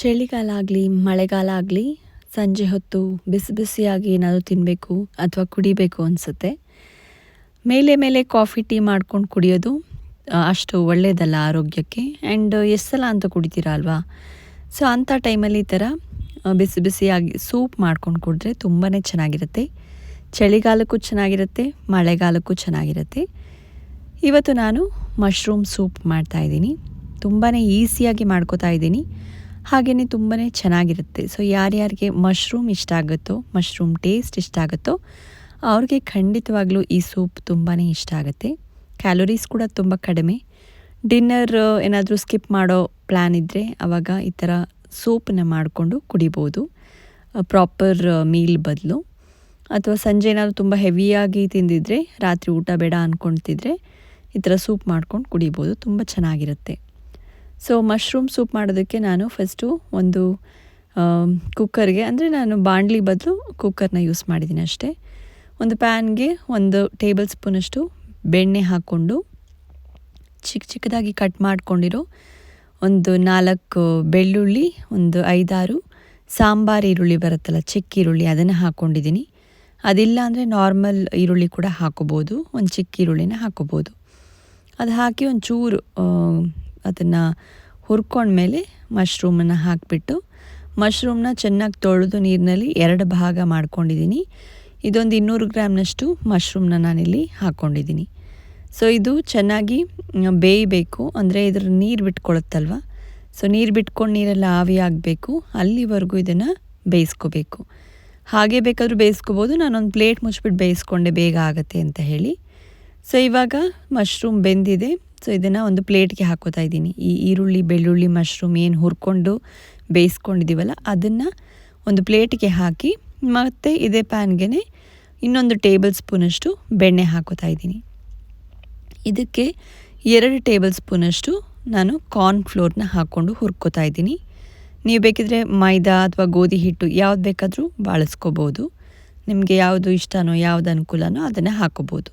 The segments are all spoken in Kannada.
ಚಳಿಗಾಲ ಆಗಲಿ, ಮಳೆಗಾಲ ಆಗಲಿ, ಸಂಜೆ ಹೊತ್ತು ಬಿಸಿ ಬಿಸಿಯಾಗಿ ಏನಾದರೂ ತಿನ್ನಬೇಕು ಅಥವಾ ಕುಡಿಬೇಕು ಅನಿಸುತ್ತೆ. ಮೇಲೆ ಮೇಲೆ ಕಾಫಿ, ಟೀ ಮಾಡ್ಕೊಂಡು ಕುಡಿಯೋದು ಅಷ್ಟು ಒಳ್ಳೆಯದಲ್ಲ ಆರೋಗ್ಯಕ್ಕೆ. ಆ್ಯಂಡ್ ಎಷ್ಟು ಸಲ ಅಂತ ಕುಡಿತೀರಾ ಅಲ್ವಾ? ಸೊ, ಅಂಥ ಟೈಮಲ್ಲಿ ಈ ಥರ ಬಿಸಿ ಬಿಸಿಯಾಗಿ ಸೂಪ್ ಮಾಡ್ಕೊಂಡು ಕುಡಿದ್ರೆ ತುಂಬಾ ಚೆನ್ನಾಗಿರುತ್ತೆ. ಚಳಿಗಾಲಕ್ಕೂ ಚೆನ್ನಾಗಿರುತ್ತೆ, ಮಳೆಗಾಲಕ್ಕೂ ಚೆನ್ನಾಗಿರುತ್ತೆ. ಇವತ್ತು ನಾನು ಮಶ್ರೂಮ್ ಸೂಪ್ ಮಾಡ್ತಾ ಇದ್ದೀನಿ. ತುಂಬಾ ಈಸಿಯಾಗಿ ಮಾಡ್ಕೋತಾ ಇದ್ದೀನಿ. ಹಾಗೆಯೇ ತುಂಬಾ ಚೆನ್ನಾಗಿರುತ್ತೆ. ಸೊ ಯಾರ್ಯಾರಿಗೆ ಮಶ್ರೂಮ್ ಇಷ್ಟ ಆಗುತ್ತೋ ಮಶ್ರೂಮ್ ಟೇಸ್ಟ್ ಇಷ್ಟ ಆಗುತ್ತೋ, ಅವ್ರಿಗೆ ಖಂಡಿತವಾಗ್ಲೂ ಈ ಸೂಪ್ ತುಂಬಾ ಇಷ್ಟ ಆಗುತ್ತೆ. ಕ್ಯಾಲೋರೀಸ್ ಕೂಡ ತುಂಬ ಕಡಿಮೆ. ಡಿನ್ನರ್ ಏನಾದರೂ ಸ್ಕಿಪ್ ಮಾಡೋ ಪ್ಲ್ಯಾನ್ ಇದ್ದರೆ ಆವಾಗ ಈ ಥರ ಸೂಪನ್ನ ಮಾಡಿಕೊಂಡು ಕುಡಿಬೋದು. ಪ್ರಾಪರ್ ಮೀಲ್ ಬದಲು. ಅಥವಾ ಸಂಜೆ ಏನಾದರೂ ತುಂಬ ಹೆವಿಯಾಗಿ ತಿಂದಿದ್ರೆ, ರಾತ್ರಿ ಊಟ ಬೇಡ ಅಂದ್ಕೊಳ್ತಿದ್ರೆ ಈ ಥರ ಸೂಪ್ ಮಾಡ್ಕೊಂಡು ಕುಡಿಬೋದು. ತುಂಬ ಚೆನ್ನಾಗಿರುತ್ತೆ. ಸೊ ಮಶ್ರೂಮ್ ಸೂಪ್ ಮಾಡೋದಕ್ಕೆ ನಾನು ಫಸ್ಟು ಒಂದು ಕುಕ್ಕರ್ಗೆ ಅಂದರೆ ನಾನು ಬಾಣಲಿ ಬದಲು ಕುಕ್ಕರ್ನ ಯೂಸ್ ಮಾಡಿದ್ದೀನಿ ಅಷ್ಟೇ. ಒಂದು ಪ್ಯಾನ್ಗೆ ಒಂದು ಟೇಬಲ್ ಸ್ಪೂನಷ್ಟು ಬೆಣ್ಣೆ ಹಾಕ್ಕೊಂಡು ಚಿಕ್ಕ ಚಿಕ್ಕದಾಗಿ ಕಟ್ ಮಾಡ್ಕೊಂಡಿರೋ ಒಂದು ನಾಲ್ಕು ಬೆಳ್ಳುಳ್ಳಿ, ಒಂದು ಐದಾರು ಸಾಂಬಾರು ಈರುಳ್ಳಿ ಬರುತ್ತಲ್ಲ, ಚಿಕ್ಕ ಈರುಳ್ಳಿ ಅದನ್ನು ಹಾಕ್ಕೊಂಡಿದ್ದೀನಿ ಅದಿಲ್ಲ ಅಂದರೆ ನಾರ್ಮಲ್ ಈರುಳ್ಳಿ ಕೂಡ ಹಾಕೋಬೋದು, ಒಂದು ಚಿಕ್ಕ ಈರುಳ್ಳಿನ ಹಾಕೋಬೋದು. ಅದು ಹಾಕಿ ಒಂಚೂರು ಅದನ್ನು ಹುರ್ಕೊಂಡ್ಮೇಲೆ ಮಶ್ರೂಮನ್ನು ಹಾಕಿಬಿಟ್ಟು ಮಶ್ರೂಮ್ನ ಚೆನ್ನಾಗಿ ತೊಳೆದು ನೀರಿನಲ್ಲಿ ಎರಡು ಭಾಗ ಮಾಡ್ಕೊಂಡಿದ್ದೀನಿ. ಇದೊಂದು ಇನ್ನೂರು ಗ್ರಾಮ್ನಷ್ಟು ಮಶ್ರೂಮ್ನ ನಾನಿಲ್ಲಿ ಹಾಕ್ಕೊಂಡಿದ್ದೀನಿ. ಸೊ ಇದು ಚೆನ್ನಾಗಿ ಬೇಯಬೇಕು. ಅಂದರೆ ಇದ್ರ ನೀರು ಬಿಟ್ಕೊಳುತ್ತಲ್ವ? ಸೊ ನೀರು ಬಿಟ್ಕೊಂಡು ನೀರೆಲ್ಲ ಆವಿ ಆಗಬೇಕು. ಅಲ್ಲಿವರೆಗೂ ಇದನ್ನು ಬೇಯಿಸ್ಕೋಬೇಕು. ಹಾಗೆ ಬೇಕಾದರೂ ಬೇಯಿಸ್ಕೋಬೋದು. ನಾನೊಂದು ಪ್ಲೇಟ್ ಮುಚ್ಚಿಬಿಟ್ಟು ಬೇಯಿಸ್ಕೊಂಡೆ ಬೇಗ ಆಗುತ್ತೆ ಅಂತ ಹೇಳಿ. ಸೊ ಇವಾಗ ಮಶ್ರೂಮ್ ಬೆಂದಿದೆ. ಸೊ ಇದನ್ನು ಒಂದು ಪ್ಲೇಟ್ಗೆ ಹಾಕೋತಾ ಇದ್ದೀನಿ. ಈ ಈರುಳ್ಳಿ, ಬೆಳ್ಳುಳ್ಳಿ ಮಶ್ರೂಮ್ ಏನು ಹುರ್ಕೊಂಡು ಬೇಯಿಸ್ಕೊಂಡಿದ್ದೀವಲ್ಲ, ಅದನ್ನು ಒಂದು ಪ್ಲೇಟ್ಗೆ ಹಾಕಿ ಮತ್ತು ಇದೇ ಪ್ಯಾನ್ಗೆ ಇನ್ನೊಂದು ಟೇಬಲ್ ಸ್ಪೂನಷ್ಟು ಬೆಣ್ಣೆ ಹಾಕೋತಾ ಇದ್ದೀನಿ. ಇದಕ್ಕೆ ಎರಡು ಟೇಬಲ್ ಸ್ಪೂನಷ್ಟು ನಾನು ಕಾರ್ನ್ ಫ್ಲೋರ್ನ ಹಾಕ್ಕೊಂಡು ಹುರ್ಕೋತಾ ಇದ್ದೀನಿ. ನೀವು ಬೇಕಿದ್ರೆ ಮೈದಾ ಅಥವಾ ಗೋಧಿ ಹಿಟ್ಟು ಯಾವ್ದು ಬೇಕಾದರೂ ಬಳಸ್ಕೋಬೋದು. ನಿಮಗೆ ಯಾವುದು ಇಷ್ಟನೋ ಯಾವ್ದು ಅನುಕೂಲನೋ ಅದನ್ನು ಹಾಕೋಬೋದು.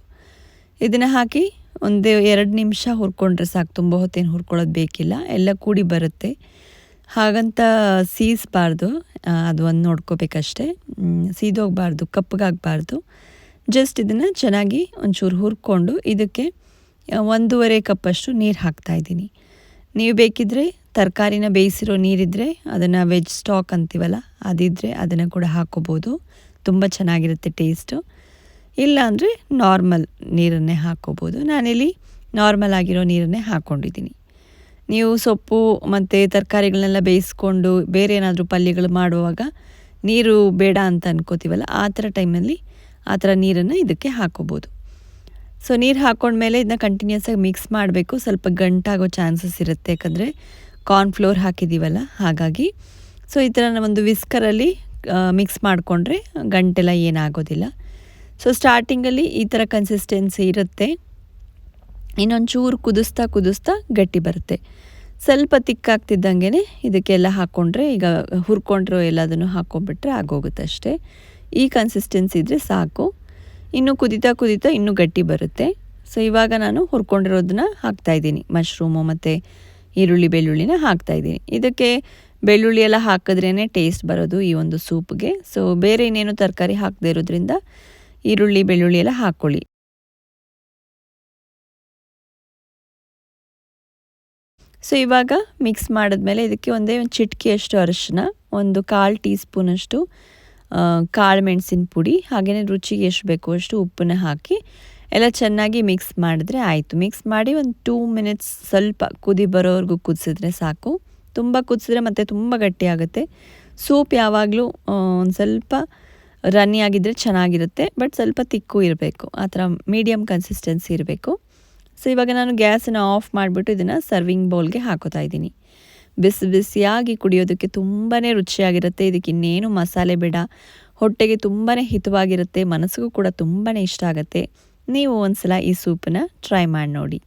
ಇದನ್ನು ಹಾಕಿ ಒಂದು ಎರಡು ನಿಮಿಷ ಹುರ್ಕೊಂಡ್ರೆ ಸಾಕು, ತುಂಬ ಹೊತ್ತೇನು ಹುರ್ಕೊಳ್ಳೋದು ಬೇಕಿಲ್ಲ, ಎಲ್ಲ ಕೂಡಿ ಬರುತ್ತೆ. ಹಾಗಂತ ಸೀಸ್ಬಾರ್ದು ಅದು ಒಂದು ನೋಡ್ಕೋಬೇಕಷ್ಟೇ. ಸೀದೋಗ್ಬಾರ್ದು ಕಪ್ಪಗಾಗಬಾರ್ದು ಜಸ್ಟ್ ಇದನ್ನು ಚೆನ್ನಾಗಿ ಒಂಚೂರು ಹುರ್ಕೊಂಡು ಇದಕ್ಕೆ ಒಂದೂವರೆ ಕಪ್ಪಷ್ಟು ನೀರು ಹಾಕ್ತಾಯಿದ್ದೀನಿ ನೀವು ಬೇಕಿದ್ದರೆ ತರಕಾರಿನ ಬೇಯಿಸಿರೋ ನೀರಿದ್ದರೆ ಅದನ್ನು ವೆಜ್ ಸ್ಟಾಕ್ ಅಂತೀವಲ್ಲ ಅದಿದ್ದರೆ ಅದನ್ನು ಕೂಡ ಹಾಕೋಬೋದು. ತುಂಬ ಚೆನ್ನಾಗಿರುತ್ತೆ ಟೇಸ್ಟು. ಇಲ್ಲ ಅಂದರೆ ನಾರ್ಮಲ್ ನೀರನ್ನೇ ಹಾಕ್ಕೋಬೋದು ನಾನಿಲ್ಲಿ ನಾರ್ಮಲ್ ಆಗಿರೋ ನೀರನ್ನೇ ಹಾಕ್ಕೊಂಡಿದ್ದೀನಿ ನೀವು ಸೊಪ್ಪು ಮತ್ತು ತರಕಾರಿಗಳನ್ನೆಲ್ಲ ಬೇಯಿಸ್ಕೊಂಡು ಬೇರೆ ಏನಾದರೂ ಪಲ್ಯಗಳು ಮಾಡುವಾಗ ನೀರು ಬೇಡ ಅಂತ ಅನ್ಕೋತೀವಲ್ಲ, ಆ ಥರ ಟೈಮಲ್ಲಿ ಆ ಥರ ನೀರನ್ನು ಇದಕ್ಕೆ ಹಾಕ್ಕೋಬೋದು ಸೊ ನೀರು ಹಾಕ್ಕೊಂಡ್ಮೇಲೆ ಇದನ್ನ ಕಂಟಿನ್ಯೂಸ್ ಆಗಿ ಮಿಕ್ಸ್ ಮಾಡಬೇಕು. ಸ್ವಲ್ಪ ಗಂಟಾಗೋ ಚಾನ್ಸಸ್ ಇರುತ್ತೆ. ಯಾಕಂದರೆ ಕಾರ್ನ್ಫ್ಲೋರ್ ಹಾಕಿದ್ದೀವಲ್ಲ ಹಾಗಾಗಿ. ಸೊ ಈ ಥರ ಒಂದು ವಿಸ್ಕರಲ್ಲಿ ಮಿಕ್ಸ್ ಮಾಡಿಕೊಂಡ್ರೆ ಗಂಟೆಲ್ಲ ಏನಾಗೋದಿಲ್ಲ. ಸೊ ಸ್ಟಾರ್ಟಿಂಗಲ್ಲಿ ಈ ಥರ ಕನ್ಸಿಸ್ಟೆನ್ಸಿ ಇರುತ್ತೆ. ಇನ್ನೊಂದು ಚೂರು ಕುದಿಸ್ತಾ ಕುದಿಸ್ತಾ ಗಟ್ಟಿ ಬರುತ್ತೆ. ಸ್ವಲ್ಪ ತಿಕ್ಕಾಗ್ತಿದ್ದಂಗೆ ಇದಕ್ಕೆಲ್ಲ ಹಾಕ್ಕೊಂಡ್ರೆ ಈಗ ಹುರ್ಕೊಂಡ್ರೋ ಎಲ್ಲದನ್ನು ಹಾಕ್ಕೊಂಡ್ಬಿಟ್ರೆ ಆಗೋಗುತ್ತೆ ಅಷ್ಟೇ. ಈ ಕನ್ಸಿಸ್ಟೆನ್ಸಿ ಇದ್ದರೆ ಸಾಕು. ಇನ್ನು ಕುದಿತಾ ಕುದಿತಾ ಇನ್ನೂ ಗಟ್ಟಿ ಬರುತ್ತೆ. ಸೊ ಇವಾಗ ನಾನು ಹುರ್ಕೊಂಡಿರೋದನ್ನ ಹಾಕ್ತಾಯಿದ್ದೀನಿ ಮಶ್ರೂಮು ಮತ್ತು ಈರುಳ್ಳಿ, ಬೆಳ್ಳುಳ್ಳಿನ ಹಾಕ್ತಾಯಿದ್ದೀನಿ ಇದಕ್ಕೆ ಬೆಳ್ಳುಳ್ಳಿ ಎಲ್ಲ ಹಾಕಿದ್ರೇ ಟೇಸ್ಟ್ ಬರೋದು ಈ ಒಂದು ಸೂಪ್ಗೆ ಸೊ ಬೇರೆ ಇನ್ನೇನು ತರಕಾರಿ ಹಾಕದೇ ಇರೋದ್ರಿಂದ ಈರುಳ್ಳಿ, ಬೆಳ್ಳುಳ್ಳಿ ಎಲ್ಲ ಹಾಕ್ಕೊಳ್ಳಿ ಸೊ ಇವಾಗ ಮಿಕ್ಸ್ ಮಾಡಿದ್ಮೇಲೆ ಇದಕ್ಕೆ ಒಂದೇ ಒಂದು ಚಿಟಿಕೆಯಷ್ಟು ಅರಶಿನ, ಒಂದು ಕಾಲು ಟೀ ಸ್ಪೂನಷ್ಟು ಕಾಳು ಮೆಣಸಿನ ಪುಡಿ ಹಾಗೆಯೇ ರುಚಿಗೆ ಎಷ್ಟು ಬೇಕೋ ಅಷ್ಟು ಉಪ್ಪನ್ನ ಹಾಕಿ, ಎಲ್ಲ ಚೆನ್ನಾಗಿ ಮಿಕ್ಸ್ ಮಾಡಿದ್ರೆ ಆಯಿತು. ಮಿಕ್ಸ್ ಮಾಡಿ ಒಂದು ಟೂ ಮಿನಿಟ್ಸ್ ಸ್ವಲ್ಪ ಕುದಿ ಬರೋವರೆಗೂ ಕುದಿಸಿದ್ರೆ ಸಾಕು. ತುಂಬ ಕುದಿಸಿದ್ರೆ ಮತ್ತೆ ತುಂಬ ಗಟ್ಟಿ ಆಗುತ್ತೆ ಸೂಪ್ ಯಾವಾಗಲೂ ಒಂದು ಸ್ವಲ್ಪ ರನ್ನಿ ಆಗಿದ್ದರೆ ಚೆನ್ನಾಗಿರುತ್ತೆ ಬಟ್ ಸ್ವಲ್ಪ ತಿಕ್ಕು ಇರಬೇಕು. ಆ ಥರ ಮೀಡಿಯಮ್ ಕನ್ಸಿಸ್ಟೆನ್ಸಿ ಇರಬೇಕು. ಸೊ ಇವಾಗ ನಾನು ಗ್ಯಾಸನ್ನು ಆಫ್ ಮಾಡಿಬಿಟ್ಟು ಇದನ್ನು ಸರ್ವಿಂಗ್ ಬೌಲ್ಗೆ ಹಾಕೋತಾ ಇದ್ದೀನಿ. ಬಿಸಿ ಬಿಸಿಯಾಗಿ ಕುಡಿಯೋದಕ್ಕೆ ತುಂಬಾ ರುಚಿಯಾಗಿರುತ್ತೆ. ಇದಕ್ಕೆ ಇನ್ನೇನು ಮಸಾಲೆ ಬೇಡ. ಹೊಟ್ಟೆಗೆ ತುಂಬಾ ಹಿತವಾಗಿರುತ್ತೆ. ಮನಸ್ಸಿಗೂ ಕೂಡ ತುಂಬಾ ಇಷ್ಟ ಆಗುತ್ತೆ. ನೀವು ಒಂದ್ಸಲ ಈ ಸೂಪನ್ನು ಟ್ರೈ ಮಾಡಿ ನೋಡಿ.